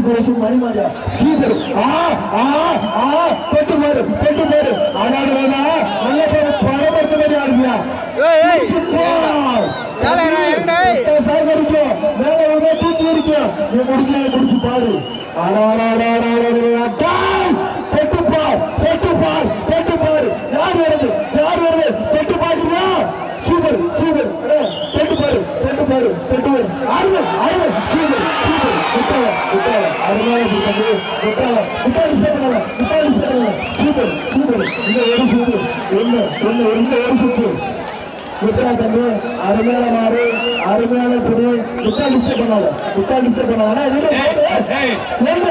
குரேஷன் மணிமாரியா சூப்பர் ஆ ஆ ஆ பெட்டு பாரு. பெட்டு பாரு ஆனாடு வேணா நல்ல பேரு. பரபரத்த மாதிரி பாருங்க சூப்பர் சூப்பர் பெட்டு பாரு பெட்டு பாரு பெட்டு பாரு. ஆறுங்க ஆறுங்க சூப்பர் சூப்பர் விட்டால விட்டால அருமையான தம்பி விட்டால விட்டால சேர்க்கல விட்டால சூப்பர் சூப்பர் இந்த ஒரு சூப்பர் ஒண்ணு ஒண்ணு இந்த ஒரு சூப்பர் விட்டா தம்பி அருமையான மாடு அருமையான துணி விட்டா டிஸ்டர்ப் பண்ணாத விட்டா டிஸ்டர்ப் பண்ணாத ரெண்டு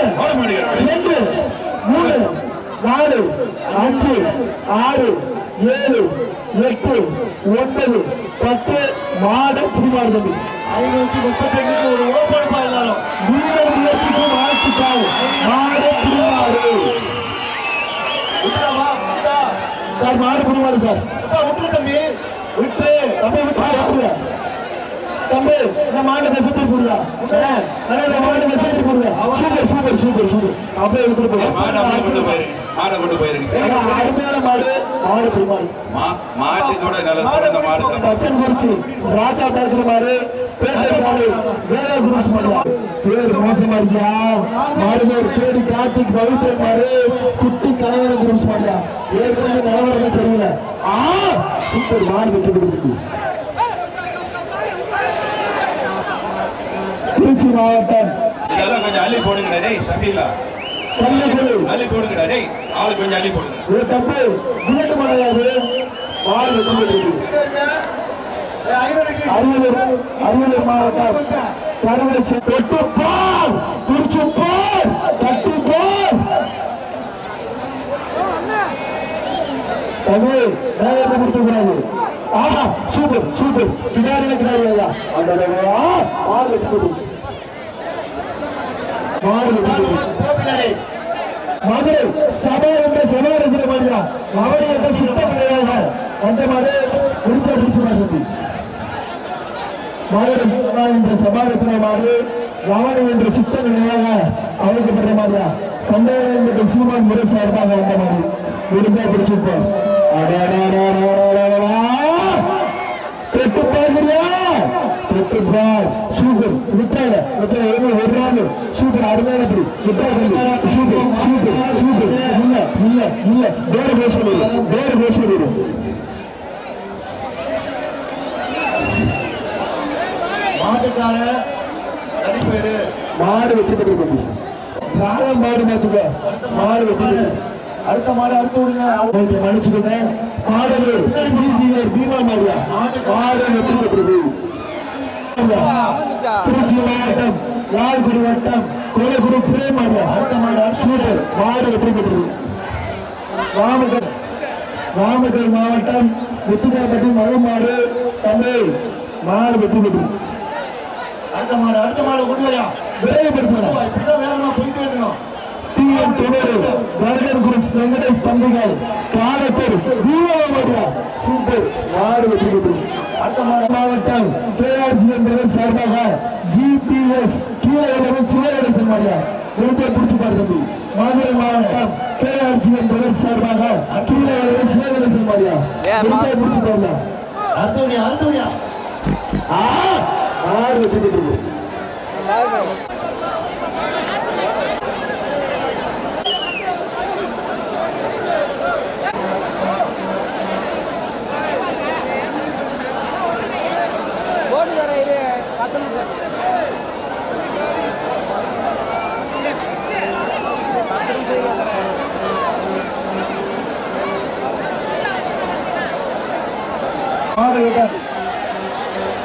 ரெண்டு மூணு நாலு அஞ்சு ஆறு ஏழு எட்டு ஒன்பது பத்து மாடு புடிமாடு தம்பி. ஐநூத்தி முப்பத்தி எட்டுக்கு ஒரு ஓப்பன் பாயிலாலும் வீரர் முயற்சிக்கு வாழ்த்துக்கள் மாடு புடிமாடு சார் மாடு புடிமாடு சார். விட்டு தம்பி. விட்டு. தம்பி விட்டு விட்டுரு தம்பி. இந்த மாடு நெசத்தி போடுதா இந்த மாடு நெசத்தி போடுதா சூப்பர் சூப்பர் சூப்பர் சூப்பர். அப்படியே விட்டுட்டு போய் மாடை கொண்டு போயிருங்க. மாடை அருமையான மாடு. மாடு புடிமாடு மா- மாட்டுக்கு கூட நல்ல சிறந்த மாடு தான். தச்சன் குறிச்சி ராஜா பார்க்கிற மாதிரி பேட்டை மாடு. வேலை குருஸ் மாடுவா பேர் மோசமா இருக்கியா? மாடு பேர் பேரு கார்த்திக் பவித்ர மாடு. குட்டி கலவர குருஸ் மாடியா ஏற்கனவே நிலவரம் சரியில்லை ஆ! சூப்பர் மாடு வெற்றி திருச்சி மாவட்டம். இதெல்லாம் கொஞ்சம் அள்ளி போடுங்கடா டேய் தம்பிங்களா அள்ளி போடுங்கடா டேய் ஆளுக்கு கொஞ்சம் அள்ளி போடுங்க. ஒரு தப்பு. புல்லட் மலையாது மாடு வெற்றி கொடுத்துருக்கு அரியலூர் அரியலூர் மாவட்டம். கருவடை தொட்டு பால் குறிச்சு பால் தட்டு பால் தமிழ் மேலே கொடுக்க கூடாது ஆஹா சூப்பர் சூப்பர். கிடாரில கிடாரி ஐயா. அந்த மாடு வெட்டி கொடு மாடு வெட்டி கொடு மதுரை சபா என்ற சபா இருக்கிற மாதிரியா? அவரை என்ற சித்தம் கிடையாது. அந்த மாதிரி முடிச்சா பிடிச்சு மாதிரி மதுரை சபா என்ற சபா இருக்கிற மாதிரி கவனை என்ற சித்தம் கிடையாது. அவருக்கு பண்ற மாதிரியா? கண்டையில என்ற சீமான் முறை சார்பாக வந்த மாதிரி. முடிஞ்சா பிடிச்சிருப்போம் அடாடாடாடா. சூப்பர் விட்டாங்க ஒரு ஒரு நாள் சூப்பர் அருமையான படி. விட்டாங்க சூப்பர் சூப்பர் சூப்பர் இல்ல இல்ல இல்ல. டோர் பேச முடியும் டோர் பேச முடியும் மாட்டுக்கார தனிப்பேரு மாடு வெற்றி பெற்று தம்பி ராகம் மாடு மாத்துக்க. மாடு வெற்றி அடுத்த மாடு அடுத்து விடுங்க. மன்னிச்சுக்கோங்க மாடு சிஜிஆர் பீமா? மாடியா மாடு வெற்றி பெற்றது திருச்சி மாவட்டம் லால்குடி வட்டம் கோலகுடி பிரேம் மாடியா அடுத்த மாடு சூப்பர். மாடு வெற்றி பெற்றது நாமக்கல் நாமக்கல் மாவட்டம் முத்துக்காப்பட்டி மகமாடு தமிழ். மாடு வெற்றி பெற்றது அடுத்த மாடு அடுத்த மாடு கொண்டு வரையா விரைவுபடுத்தலாம் இப்படிதான் வேகமா போயிட்டே இருக்கணும். டிஎன் தொடர் வரகன் குரூப்ஸ் வெங்கடேஷ் தம்பிகள் சூப்பர். மாடு வெற்றி பெற்றது மாவட்டம் கேஆர்ஜி என்பவர் சார்பாக ஜிபிஎஸ் கீழே சிவகணேசன் மாடியா எடுத்து பிடிச்சு பாரு தம்பி. மதுரை மாவட்டம் கேஆர்ஜி என்பவர் சார்பாக கீழே சிவகணேசன் மாடியா எடுத்து பிடிச்சு பாருங்க அடுத்த வழியா ஆ மாடு வெற்றி பெற்றது.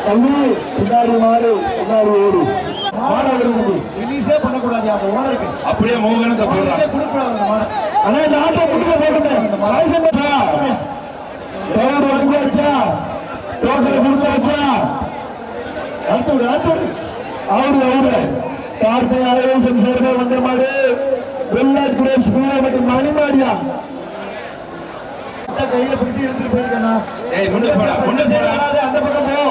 தம்பி பின்னாடி மாடு பின்னாடி ஓடு. அப்படியே மோகனத்தை மாடு. அண்ணா இந்த ஆட்டோ புட்டுக்க போட்டுட்டேன். வயசு வச்சா டோர் வாங்கி வச்சா டோக்கரை கொடுத்து வச்சா அடுத்து விடு அடுத்து விடு. அவரு அவரு கார்த்தை அழகேசன் சேர்ந்த வந்த மாடு. வெள்ளாட் குரேப்ஸ் பூராமட்டி மணிமாடியா? கையில பிடிச்சி எடுத்துட்டு போயிருக்கேண்ணா. ஏய் முன்னுக்கு போடா முன்னுக்கு போடா. அந்த பக்கம் போ.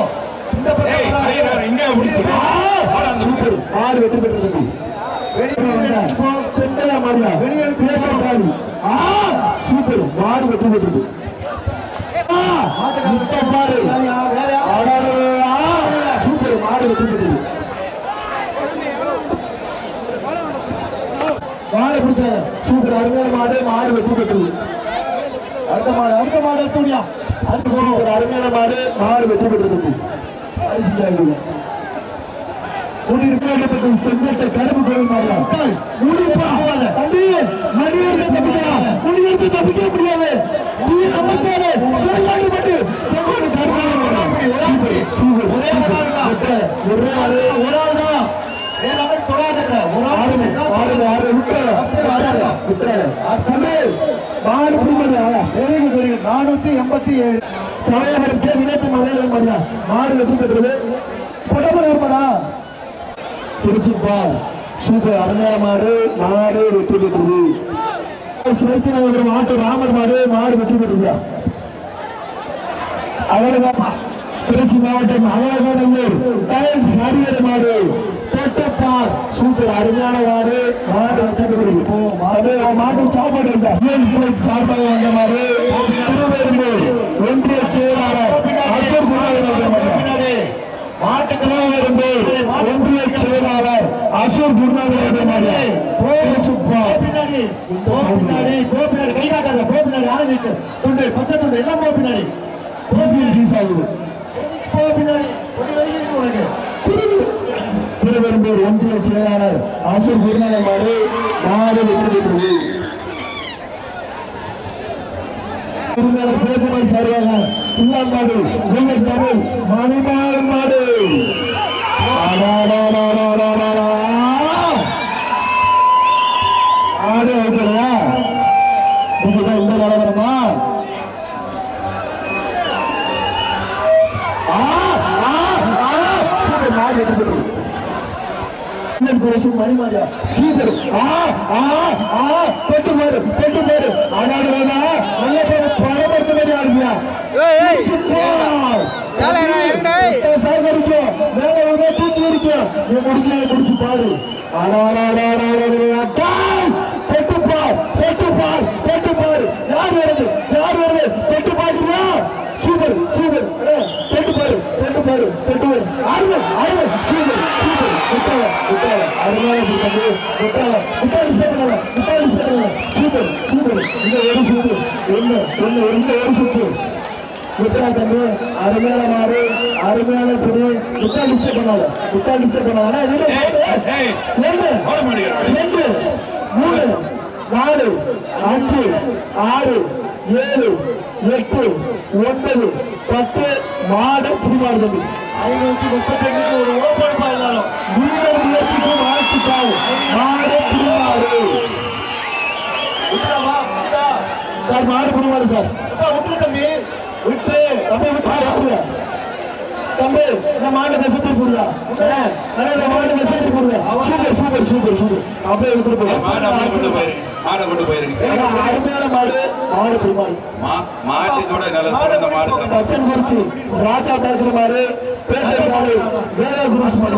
இந்த ஏய் பக்கம் வராது. ஐயனார் இங்கே பிடிச்சு சூப்பர். மாடு வெற்றி பெற்றது மாறியா வெளியெடுத்து ஆ! வெற்றி பாரு. வேற வெற்றி சூப்பர். அருமையான மாடு. மாடு வெற்றி பெற்றது அடுத்த மாடு அடுத்த மாடு எடுத்துடியா அடுத்த சூப்பர் அருமையான மாடு. மாடு வெற்றி பெற்றது. செங்கட்டை கருப்பு கோவில் மணியரசு தப்பிக்கலாம் முடியரசு தப்பிக்க முடியாது ஒரே ஒரே ஒரு ஆள்? தான் வேற அவன் தொடாதட்ட ஒரு ஆள் ஆறு ஆறு ஆறு விட்டுறாரு விட்டுறாரு தம்பி வெரி குட் வெரி குட் நானூத்தி எண்பத்தி ஏழு. சாயமரத்தை வினைத்து மலையில மாறியா மாடு வெற்றி பெற்றது. புடம்பு ஏற்படா திருச்சிப்பா சூப்பர். அருமையான மாடு மாடு வெற்றி பெற்றது. சிலைத்தின மாட்டு ராமர் மாடு மாடு வெற்றி பெற்றுதா. அவருதாப்பா திருச்சி மாவட்டம் அழகானூர் டைல்ஸ் நடிகர் மாடு. தொட்டப்பார் சூப்பர். அருமையான மாடு மாடு வெற்றி பெற்றது மாடு மாட்டு சாப்பாடு சார்பாக வந்த மாடு ஒன்றிய செயலாளர் அசோக் குருநாதன் அவர்கள். மாடு. திருவேறும்பூர் ஒன்றிய செயலாளர் அசோக் பின்னாடி திருவெரும்பூர் ஒன்றிய செயலாளர் அசூர் குருநாதன் மாடு மாடு வெற்றி பெற்றது சரியாக சிவகுமார் சார்பாக புல்லாங்காடு வெள்ளை தமிழ் மணிமாடு ஆடு வைக்கிறதா இதுதான் இந்த நிலவரமா? ஆ சூப்பர் மாடு வெற்றி பெற்றது இன்னும் குறைசும் மணிமாரியா சூப்பர் ஆ ஆ ஆ பெட்டு மாறு பெட்டு மாறு ஆனாடு வேணா நல்ல பேரு பரபரத்து மாதிரி முடிக்கல முடிச்சு பாரு. பெட்டு பார் பெட்டு பார் பெட்டு பார். யார் வருது? யார் வருது? பெட்டு பாக்குறியா? சூப்பர் சூப்பர் பெட்டு பாரு பெட்டு பாரு பெட்டு பாரு. ஆறு ஆறு சூப்பர் சூப்பர் விட்டால விட்டால அருமையான தம்பி விட்டால விட்டால சேர்க்கல விட்டால சேர்க்கல சூப்பர் சூப்பர் இந்த ஒரு சூப்பர் ஒண்ணு ஒண்ணு இந்த ஒரு சூப்பர் விட்டா தம்பி அருமையான மாடு அருமையான துணி விட்டா டிஸ்டர்ப் பண்ணாத விட்டா டிஸ்டர்ப் பண்ணாத. ஆனா இது ஏய், ஏய். ரெண்டு ஓட மாட்டேங்கிறாரு. ரெண்டு மூணு நாலு அஞ்சு ஆறு ஏழு எட்டு ஒன்பது பத்து மாடு புடிமாடு தம்பி. ஐநூத்தி முப்பத்தி எட்டுக்கு ஒரு ஓப்பன் பாயிலாலும் வீர முயற்சிக்கு வாழ்த்துக்கள் மாடு விட்டுறா சார் மாடு புடிமாடு சார். விட்டுரு தம்பி. விட்டு. தம்பி விட்டு தம்பி இந்த மாடு நெசத்து போடுதா இந்த மாடு நெசத்து போடுதா சூப்பர் சூப்பர் சூப்பர் சூப்பர். அப்படியே எடுத்துட்டு போய் போயிரு. மாடை கொண்டு போயிருங்க ஏன்னா, அருமையான மாடு மாடு புடிமாடு மா- மாட்டுக்கூட நல்ல சிறந்த மாடு தான். பச்சன் குறிச்சி ராஜா பார்க்கிற மாடு பேட்டை மாடு வேற குருஸ் மாடு